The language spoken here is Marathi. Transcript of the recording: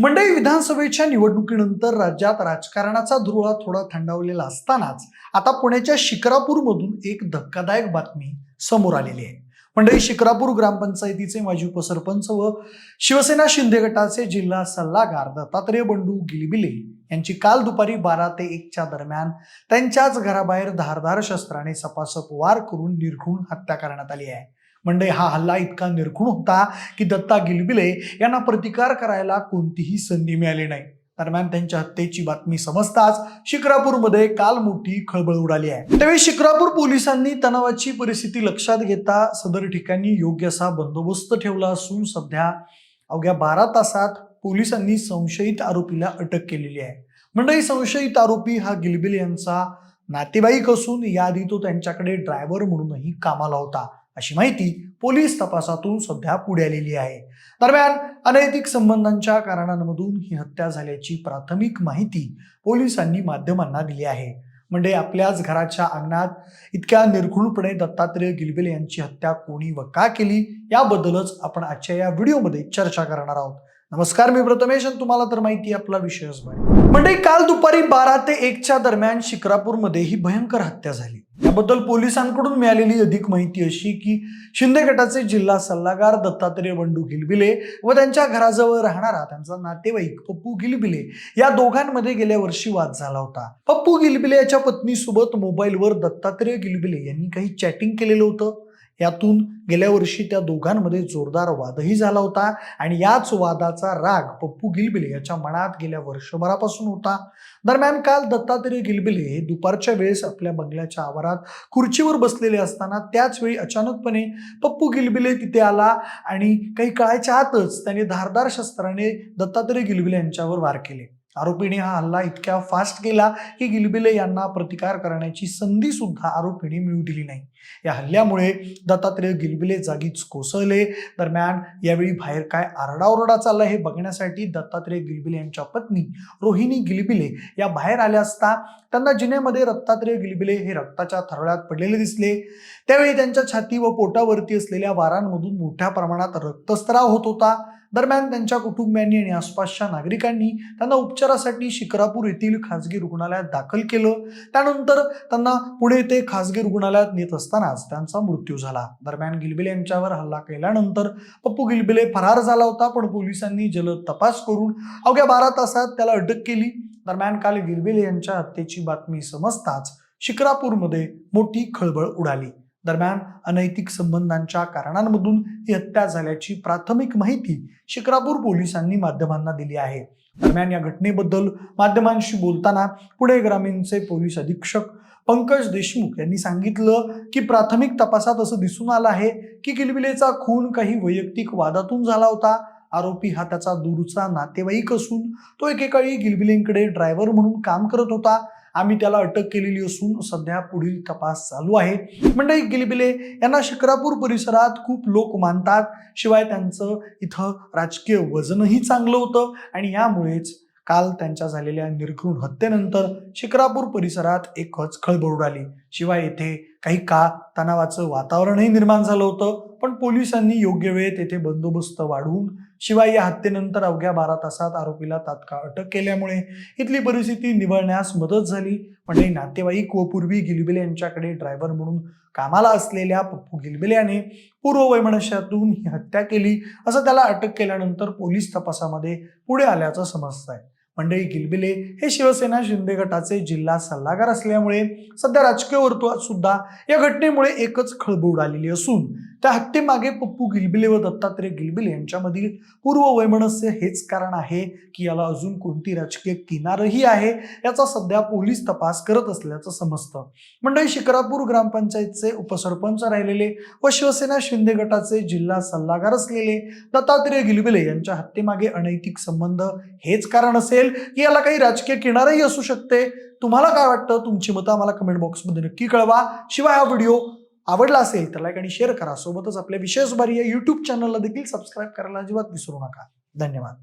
मंडई विधानसभेच्या निवडणुकीनंतर राज्यात राजकारणाचा धुळा थोडा थंडावलेला असतानाच आता पुण्याच्या शिक्रापूरमधून एक धक्कादायक बातमी समोर आलेली आहे. मंडई शिक्रापूर ग्रामपंचायतीचे माजी उपसरपंच व शिवसेना शिंदे गटाचे जिल्हा सल्लागार दत्तात्रय बंडू गिलबिले यांची काल दुपारी बारा ते एकच्या दरम्यान त्यांच्याच घराबाहेर धारदार शस्त्राने सपासप वार करून निर्घुण हत्या करण्यात आली आहे. म्हणजे हा हल्ला इतका निर्घुण होता की दत्ता गिलबिले यांना प्रतिकार करायला कोणतीही संधी मिळाली नाही. दरम्यान त्यांच्या हत्येची बातमी समजताच शिक्रापूरमध्ये काल मोठी खळबळ उडाली आहे. त्यावेळी शिक्रापूर पोलिसांनी तणावाची परिस्थिती लक्षात घेता सदर ठिकाणी योग्य असा बंदोबस्त ठेवला असून सध्या अवघ्या बारा तासात पोलिसांनी संशयित आरोपीला अटक केलेली आहे. मंडळी संशयित आरोपी हा गिलबिल यांचा नातेवाईक असून याआधी तो त्यांच्याकडे ड्रायव्हर म्हणूनही कामाला होता. अशी माहिती पोलीस तपासातून सध्या पुढे आलेली आहे. दरम्यान अनैतिक संबंधांच्या कारणांमधून ही हत्या झाल्याची प्राथमिक माहिती पोलिसांनी माध्यमांना दिली आहे. म्हणजे आपल्याच घराच्या अंगणात इतक्या निर्घुणपणे दत्तात्रय गिलबिल यांची हत्या कोणी व का केली याबद्दलच आपण आजच्या या व्हिडिओमध्ये चर्चा करणार आहोत. नमस्कार मी प्रथमेश तुम्हाला तर माहिती आपला विषयच आहे म्हणजे काल दुपारी बारा ते एकच्या दरम्यान शिक्रापूरमध्ये ही भयंकर हत्या झाली. याबद्दल पोलिसांकडून मिळालेली अधिक माहिती अशी की शिंदे गटाचे जिल्हा सल्लागार दत्तात्रय बंडू गिलबिले व त्यांच्या घराजवळ राहणारा त्यांचा नातेवाईक पप्पू गिलबिले या दोघांमध्ये गेल्या वर्षी वाद झाला होता. पप्पू गिलबिले याच्या पत्नीसोबत मोबाईलवर दत्तात्रय गिलबिले यांनी काही चॅटिंग केलेलं होतं. यातून गेल्या वर्षी त्या दोघांमध्ये जोरदार वादही झाला होता आणि याच वादाचा राग पप्पू गिलबिले याच्या मनात गेल्या वर्षभरापासून होता. दरम्यान काल दत्तात्रय गिलबिले हे दुपारच्या वेळेस आपल्या बंगल्याच्या आवारात खुर्चीवर बसलेले असताना त्याच वेळी अचानकपणे पप्पू गिलबिले तिथे आला आणि काही काळाच्या आतच त्याने धारदार शस्त्राने दत्तात्रय गिलबिले यांच्यावर वार केले. आरोपीने हा हल्ला इतक्या फास्ट केला की गिलबिले यांना प्रतिकार करण्याची संधी सुद्धा आरोपीने मिळू दिली नाही. या हल्ल्यामुळे दत्तात्रय गिलबिले जागीच कोसळले. दरम्यान यावेळी बाहेर काय आरडाओरडा चालला हे बघण्यासाठी दत्तात्रय गिलबिले यांच्या पत्नी रोहिणी गिलबिले या बाहेर आल्या असता त्यांना जिनेमध्ये दत्तात्रय गिलबिले हे रक्ताच्या थरळ्यात पडलेले दिसले. त्यावेळी त्यांच्या छाती व पोटावरती असलेल्या वारांमधून मोठ्या प्रमाणात रक्तस्त्राव होत होता. दरम्यान त्यांच्या कुटुंबियांनी आणि आसपासच्या नागरिकांनी त्यांना उपचारासाठी शिक्रापूर येथील खासगी रुग्णालयात दाखल केलं. त्यानंतर त्यांना पुणे येथे खासगी रुग्णालयात नेत असतानाच त्यांचा मृत्यू झाला. दरम्यान गिलबिले यांच्यावर हल्ला केल्यानंतर पप्पू गिलबिले फरार झाला होता पण पोलिसांनी जलद तपास करून अवघ्या बारा तासात त्याला अटक केली. दरम्यान काल गिलबिले यांच्या हत्येची बातमी समजताच शिक्रापूरमध्ये मोठी खळबळ उडाली. दरम्यान अनैतिक संबंधांच्या कारणांमधून ही हत्या झाल्याची प्राथमिक माहिती शिक्रापूर पोलिसांनी माध्यमांना दिली आहे. दरम्यान या घटनेबद्दल माध्यमांशी बोलताना पुणे ग्रामीणचे पोलीस अधीक्षक पंकज देशमुख यांनी सांगितलं की प्राथमिक तपासात असं दिसून आलं आहे की किलबिलेचा खून काही वैयक्तिक वादातून झाला होता. आरोपी हा त्याचा दूरचा नातेवाईक असून तो एकेकाळी गिलबिलेंकडे ड्रायव्हर म्हणून काम करत होता. आम्ही त्याला अटक केलेली असून सध्या पुढील तपास चालू आहे. मंडळी गिलबिले यांना शिक्रापूर परिसरात खूप लोक मानतात. शिवाय त्यांचं इथं राजकीय वजनही चांगलं होतं आणि यामुळेच काल त्यांच्या झालेल्या निर्घृण हत्येनंतर शिक्रापूर परिसरात एकच खळबळ उडाली. शिवाय येथे काही काळ तणावाचं वातावरणही निर्माण झालं होतं पण पोलिसांनी योग्य वेळेत येथे बंदोबस्त वाढवून शिवाय या हत्येनंतर अवघ्या बारा तासात आरोपीला तात्काळ अटक केल्यामुळे इथली परिस्थिती निवळण्यास मदत झाली. म्हणजे नातेवाईक व पूर्वी गिलबिले यांच्याकडे ड्रायव्हर म्हणून कामाला असलेल्या पप्पू गिलबिले याने पूर्व वैमनस्यातून ही हत्या केली असं त्याला अटक केल्यानंतर पोलीस तपासामध्ये पुढे आल्याचं समजत आहे मंडळी गिलबिले हे शिवसेना शिंदे गटाचे जिल्हा सल्लागार असल्यामुळे सध्या राजकीय वर्तुळात सुद्धा या घटनेमुळे एकच खळबळ उडालेली असून त्या हत्येमागे पप्पू गिलबिले व दत्तात्रय गिलबिले यांच्यामधील पूर्व वैमनस्य हेच कारण आहे की याला अजून कोणती राजकीय किनारही आहे याचा सध्या पोलीस तपास करत असल्याचं समजतं. मंडळी शिकरापूर ग्रामपंचायतचे उपसरपंच राहिलेले व शिवसेना शिंदे गटाचे जिल्हा सल्लागार असलेले दत्तात्रय गिलबिले यांच्या हत्येमागे अनैतिक संबंध हेच कारण असेल की याला काही राजकीय किनारही असू शकते. तुम्हाला काय वाटतं? तुमची मतं आम्हाला कमेंट बॉक्समध्ये नक्की कळवा. शिवाय हा व्हिडिओ आवडला असेल तर लाईक आणि शेअर करा. सोबतच आपल्या विशेष बारी या युट्यूब चॅनलला देखील सबस्क्राईब करायला अजिबात विसरू नका. धन्यवाद.